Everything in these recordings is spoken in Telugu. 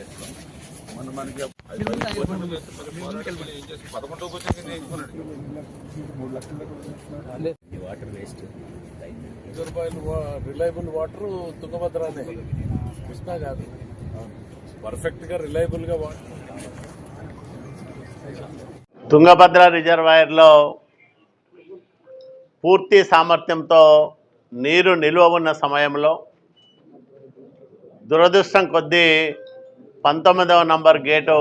చేస్తాం మనకి? పదకొండో water waste. Reservoir reliable water తుంగభద్రనే. Krishna కాదు. పర్ఫెక్ట్గా రిలయబుల్గా వాటర్ తుంగభద్ర రిజర్వాయర్లో పూర్తి సామర్థ్యంతో నీరు నిల్వ ఉన్న సమయంలో దురదృష్టం కొద్దీ పంతొమ్మిదవ నంబర్ గేటు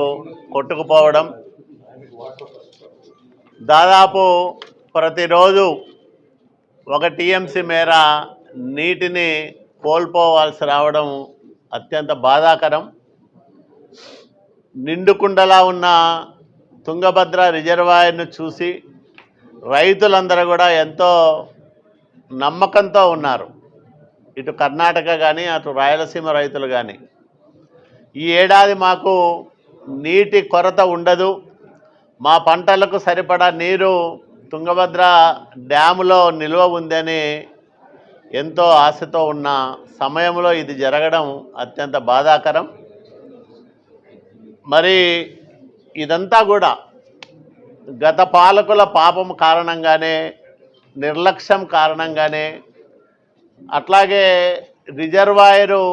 కొట్టుకుపోవడం. దాదాపు ప్రతిరోజు ఒక టీఎంసీ మేర నీటిని కోల్పోవాల్సి రావడం అత్యంత బాధాకరం. నిండుకుండలా ఉన్న తుంగభద్ర రిజర్వాయర్ను చూసి రైతులందరూ కూడా ఎంతో నమ్మకంతో ఉన్నారు. ఇటు కర్ణాటక కానీ అటు రాయలసీమ రైతులు కానీ ఈ ఏడాది మాకు నీటి కొరత ఉండదు. మా పంటలకు సరిపడా నీరు తుంగభద్ర డ్యాములో నిల్వ ఉందని ఎంతో ఆశతో ఉన్న సమయంలో ఇది జరగడం అత్యంత బాధాకరం. మరి ఇదంతా కూడా గత పాలకుల పాపం కారణంగానే నిర్లక్ష్యం కారణంగానే అట్లాగే రిజర్వాయరు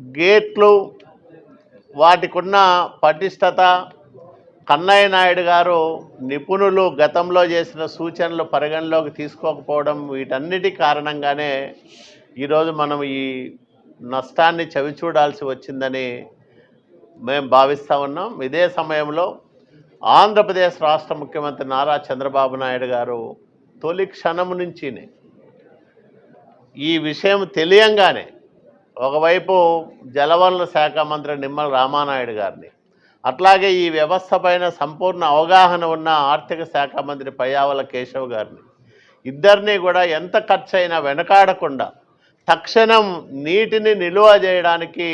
గేట్లు వాటికున్న పటిష్టత కన్నయ్య నాయుడు గారు నిపుణులు గతంలో చేసిన సూచనలు పరిగణలోకి తీసుకోకపోవడం వీటన్నిటి కారణంగానే ఈరోజు మనం ఈ నష్టాన్ని చవిచూడాల్సి వచ్చిందని మేము భావిస్తూ ఉన్నాం. ఇదే సమయంలో ఆంధ్రప్రదేశ్ రాష్ట్ర ముఖ్యమంత్రి నారా చంద్రబాబు నాయుడు గారు తొలి క్షణం నుంచినే ఈ విషయం తెలియంగానే ఒకవైపు జలవనరుల శాఖ మంత్రి నిమ్మల రామానాయుడు గారిని అట్లాగే ఈ వ్యవస్థ పైన సంపూర్ణ అవగాహన ఉన్న ఆర్థిక శాఖ మంత్రి పయ్యావల కేశవ్ గారిని ఇద్దరిని కూడా ఎంత ఖర్చు అయినా వెనకాడకుండా తక్షణం నీటిని నిల్వ చేయడానికి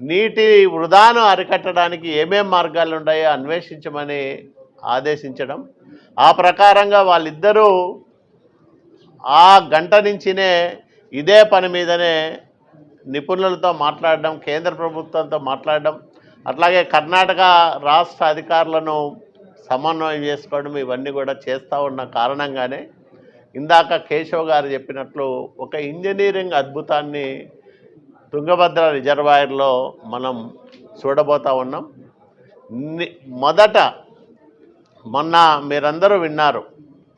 నీటి వృధాను అరికట్టడానికి ఏమేం మార్గాలు ఉన్నాయో అన్వేషించమని ఆదేశించడం ఆ ప్రకారంగా వాళ్ళిద్దరూ ఆ గంట నుంచినే ఇదే పని మీదనే నిపుణులతో మాట్లాడడం కేంద్ర ప్రభుత్వంతో మాట్లాడడం అట్లాగే కర్ణాటక రాష్ట్ర అధికారులను సమన్వయం చేసుకోవడం ఇవన్నీ కూడా చేస్తూ ఉన్న కారణంగానే ఇందాక కేశవ్ గారు చెప్పినట్లు ఒక ఇంజనీరింగ్ అద్భుతాన్ని తుంగభద్ర రిజర్వాయర్లో మనం చూడబోతా ఉన్నాం. మొదట మొన్న మీరందరూ విన్నారు.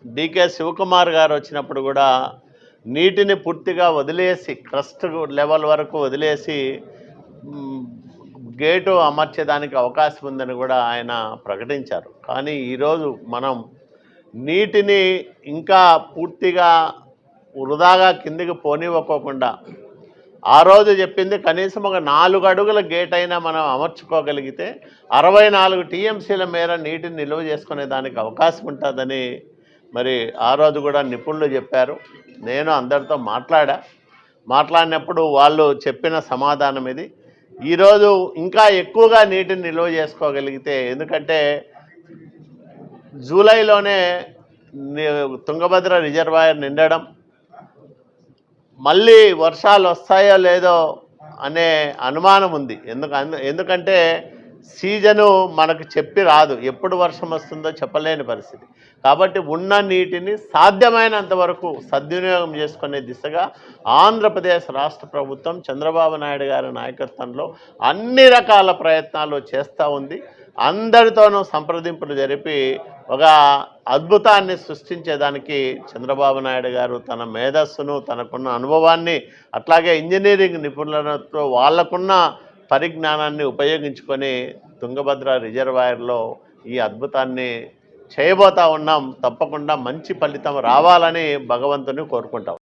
డికే శివకుమార్ గారు వచ్చినప్పుడు కూడా నీటిని పూర్తిగా వదిలేసి క్రస్ట్ లెవెల్ వరకు వదిలేసి గేటు అమర్చేదానికి అవకాశం ఉందని కూడా ఆయన ప్రకటించారు. కానీ ఈరోజు మనం నీటిని ఇంకా పూర్తిగా వృధాగా కిందికి పోనివ్వకోకుండా ఆ రోజు చెప్పింది కనీసం ఒక నాలుగు అడుగుల గేట్ అయినా మనం అమర్చుకోగలిగితే అరవై నాలుగు టీఎంసీల మేర నీటిని నిల్వ చేసుకునే దానికి అవకాశం ఉంటుందని మరి ఆ రోజు కూడా నిపుణులు చెప్పారు. నేను అందరితో మాట్లాడా. మాట్లాడినప్పుడు వాళ్ళు చెప్పిన సమాధానం ఇది. ఈరోజు ఇంకా ఎక్కువగా నీటిని నిల్వ చేసుకోగలిగితే ఎందుకంటే జూలైలోనే తుంగభద్ర రిజర్వాయర్ నిండడం మళ్ళీ వర్షాలు వస్తాయో లేదో అనే అనుమానం ఉంది. ఎందుకు ఎందుకంటే సీజను మనకు చెప్పి రాదు. ఎప్పుడు వర్షం వస్తుందో చెప్పలేని పరిస్థితి. కాబట్టి ఉన్న నీటిని సాధ్యమైనంత వరకు సద్వినియోగం చేసుకునే దిశగా ఆంధ్రప్రదేశ్ రాష్ట్ర ప్రభుత్వం చంద్రబాబు నాయుడు గారి నాయకత్వంలో అన్ని రకాల ప్రయత్నాలు చేస్తూ ఉంది. అందరితోనూ సంప్రదింపులు జరిపి ఒక అద్భుతాన్ని సృష్టించేదానికి చంద్రబాబు నాయుడు గారు తన మేధస్సును తనకున్న అనుభవాన్ని అట్లాగే ఇంజనీరింగ్ నిపుణులతో వాళ్ళకున్న పరిజ్ఞానాన్ని ఉపయోగించుకొని తుంగభద్ర రిజర్వాయర్లో ఈ అద్భుతాన్ని చేయబోతా ఉన్నాం. తప్పకుండా మంచి ఫలితం రావాలని భగవంతుని కోరుకుంటాం.